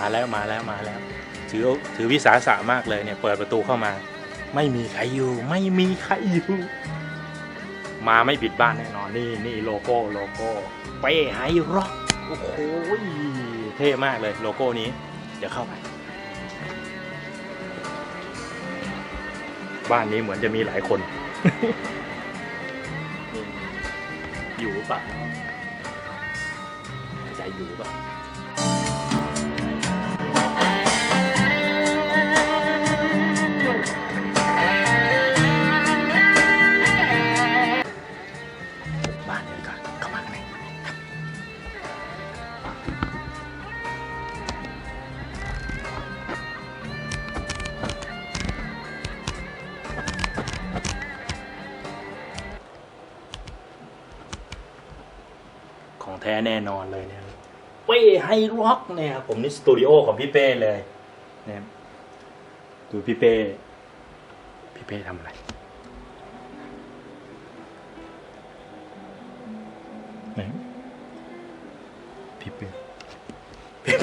าแล้วมาแล้วมาแล้ว ถือถือวิสาสะมากเลยเนี่ย เปิดประตูเข้ามา ไม่มีใครอยู่ ไม่มีใครอยู่ มาไม่ปิดบ้านแน่นอนนี่นี่โลโก้โลโก้เป้ไฮร็อกโอ้โหเท่มากเลยโลโก้นี้ เดี๋ยวเข้าไป บ้านนี้เหมือนจะมีหลายคน อยู่ปะใจอยู่ปะ แท้แน่นอนเลยเนี่ยเป้ไฮร็อกเนี่ยครับผมนี่สตูดิโอของพี่เป้เลยเนี่ยดูพี่เป้ พี่เป้ทำอะไรไหนพี่เป้พี่เป้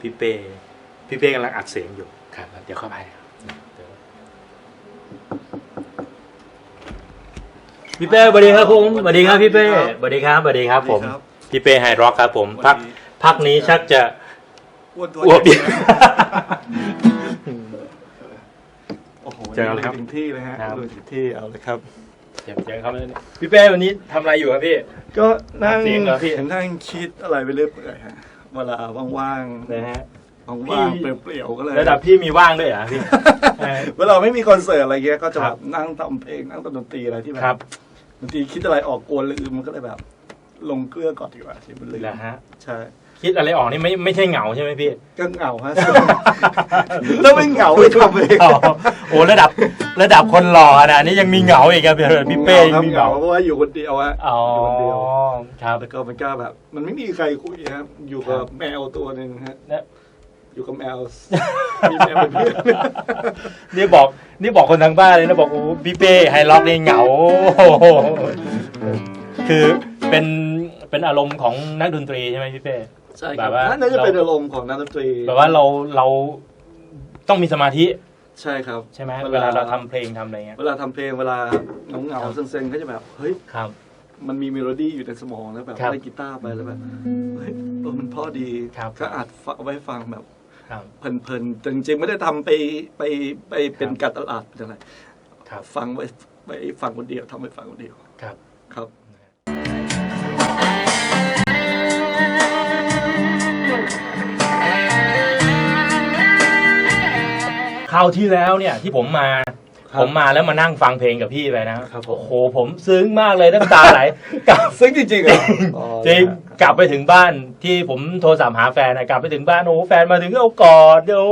พี่เป้พี่เป้กำลังอัดเสียงอยู่ครับเดี๋ยวเข้าไปครับเดี๋ยวพี่เป้สวัสดีครับผมสวัสดีครับพี่เป้สวัสดีครับสวัสดีครับผม พี่เป้ไฮร็อกครับผมพักพักนี้ชักจะอ้วนตัวอ้วกใหญ่โอ้โหเจอแล้วครับถึงที่เลยฮะครับดูถึงที่เอาเลยครับ เจ็บเจอครับพี่เป้วันนี้ทำอะไรอยู่ครับพี่ ก็นั่งเสียงเหรอพี่ นั่งคิดอะไรไปเรื่อยๆฮะเวลาว่างนะฮะๆพี่ว่างๆเปลี่ยวๆก็เลย ระดับพี่มีว่างด้วยเหรอพี่ เออ เวลาไม่มีคอนเสิร์ตอะไรเงี้ยก็จะคแบรับบนั่งทำเพลงนั่งทำดนตรีอะไรที่แบครับ บางทีคิดอะไรออกกวนลืมมันก็เลยแบบ ลงเกลือก่อนดีกว่าที่มันลืมเหรอฮะ ใช่ คิดอะไรออกนี่ไม่ไม่ใช่เหงาใช่ไหมพี่ก็เหงาฮะ แล้วไม่เหงาไม่ทำเองอ๋อโอ้ระดับระดับคนหล่อขนาดนี้ยังมีเหงาอีกครับพี่เป้คยัรับงมีเหเหงางาเพราะว่าอยู่คนเดียวฮะอ๋ออยู่คนเดียวครับ แล้วก็มันก็แบบ มันไม่มีใครคุยครับอยู่ครักับบ แมวตัวหนึ่งฮะเนี่ยอยู่กับแมวมีแมวเป็นเพื่อนนี่บอกนี่บอกคนทางบ้านเลยนะบอกโอ้พี่เป้ไฮล็อกนี่เหงาโอ้โหคือ เป็นเป็นอารมณ์ของนักดนตรีใช่ไหมพี่เป้ ใช่คแบรับบว่า น่าจะเป็นอารมณ์ของนักดนตรีแบบว่าเราเราต้องมีสมาธิใช่ครับ ใช่ไหมเวลาเราทำเพลงทำอะไรเงี้ย เวลาทำเพลงเวลาเงาเงาครับๆเซ็งๆก็จะแบบเฮ้ย ครับ มันมีเมโลดี้อยู่ในสมองแล้วแบบครับเล่นกีตาร์ไปแล้วแบบเฮ้ยเออมันเพอดีครับ ก็อัดฟังไว้ฟังแบบครับ เพลินๆแต่จริงๆไม่ได้ทำไปไปไปเป็นครับการตลาดเป็นอะไรครับ ฟังไว้ไปฟังคนเดียวทำไปฟังคนเดียวครับ ครับ คราวที่แล้วเนี่ยที่ผมมา ครับผมมาแล้วมานั่งฟังเพลงกับพี่ไปนะครับผม โอ้โหผมซึ้งมากเลยน้ำตาไหลกลับ ซึ่งจริงๆอะอ๋อจริงกลับไปถึงบ้านที่ผมโทรศัพท์หาแฟนนะกลับไปถึงบ้านโอ้โหแฟนมาถึงก็เอากอดเดี๋ยว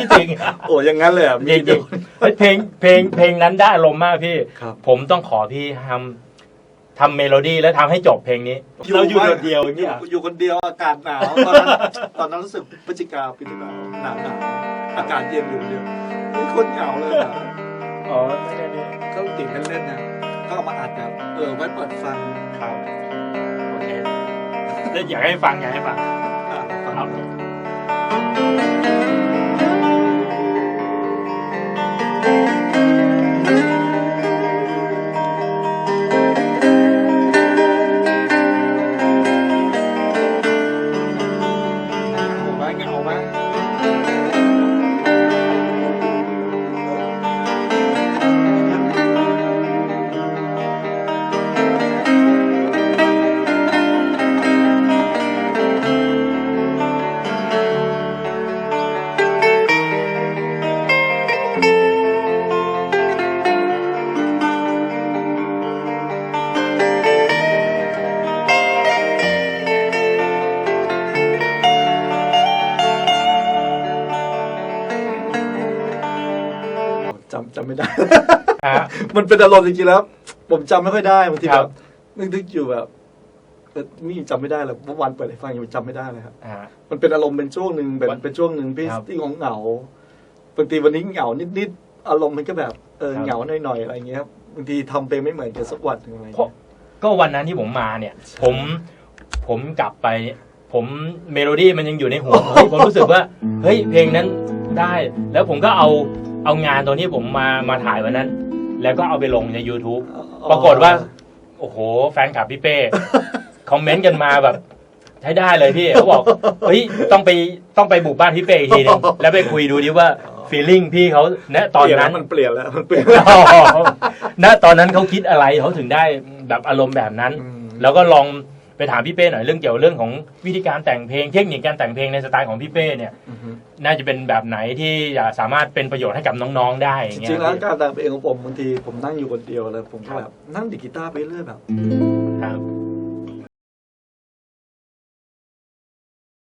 คิดถึงโอ้อยังงั้นเลยอะจริงจริงๆเฮ้ยเพลงเพลงเพลงนั้นได้อารมณ์มากพี่ ครับ ผมต้องขอพี่ทำ ทำเมโลดี้แล้วทำให้จบเพลงนี้ เราอยู่โดดเดียวอย่างอเงี้ยู่ยอยู่คนเดียวอากาศหนาวตอนนั้นตอนนั้นรู้สึกพฤศจิกาปีที่แล้วหนาวหนาวอากาศเย็นอยู่คนเดียวเฮ้ยโคนเหงาเลยอะอ๋อไม่ได้นี่ก็ติดเล่นๆนะก็เอามาอัดแบบเออไว้เปิดฟังครับ โอเคแล้วอยากให้ฟังอยากให้ฟัง ไม่ได้ ฮะ มันเป็นอารมณ์จริงๆแล้ว ผมจำไม่ค่อยได้บางทีคแบรับบนึกๆอยู่แบบเออนี่จำไม่ได้เลยเมื่อวานเปิดให้ฟังยังจำไม่ได้เลยครับอ่ามันเป็นอารมณ์เป็นช่วงหนึ่งเป็นวันเป็นช่วงหนึ่งพี่ครับที่งเหงาๆบางทีวันนี้เหงานิดๆอารมณ์มันก็แบบเออครับ เหงาหน่อยๆอะไรเงี้ยครับบางทีทำเพลงไม่เหมือนกันสักวันหนึ่งอะไรเพราะเงี้ย ก็วันนั้นที่ผมมาเนี่ย ผมผมกลับไป ผมเมโลดี้มันยังอยู่ในหัวผมผมรู้สึกว่า เฮ้ยเพลงนั้นได้ แล้วผมก็เอา เอางานตัวนี้ผมมามาถ่ายวันนั้น แล้วก็เอาไปลงใน YouTube ปรากฏว่า โอ้โห แฟนคลับพี่เป้ คอมเมนต์กันมาแบบใช้ได้เลยพี่เขาบอกเฮ้ยต้องไปต้องไปบุกบ้านพี่เป้อีกทีหนึงแล้วไปคุยดูดิว่าฟีลลิ่งพี่เขาณตอนนั้นมันเปลี่ยนแล้วมันเปลี่ยนอ๋อณตอนนั้นเขาคิดอะไรเขาถึงได้แบบอารมณ์แบบนั้น อืม แล้วก็ลอง ไปถามพี่เป้หน่อยเรื่องเกี่ยวเรื่องของวิธีการแต่งเพลงเทคนิคการแต่งเพลงในสไตล์ของพี่เป้เนี่ยอือฮึน่าจะเป็นแบบไหนที่จะสามารถเป็นประโยชน์ให้กับน้องๆ ได้อจย่างเงี้ยริงๆแล้วพี่การแต่งเพลงของผมบางทีผมนั่งอยู่คนเดียวแล้วผมก็แบบนั่งดีดกีตาร์ไปเรื่อยแบบ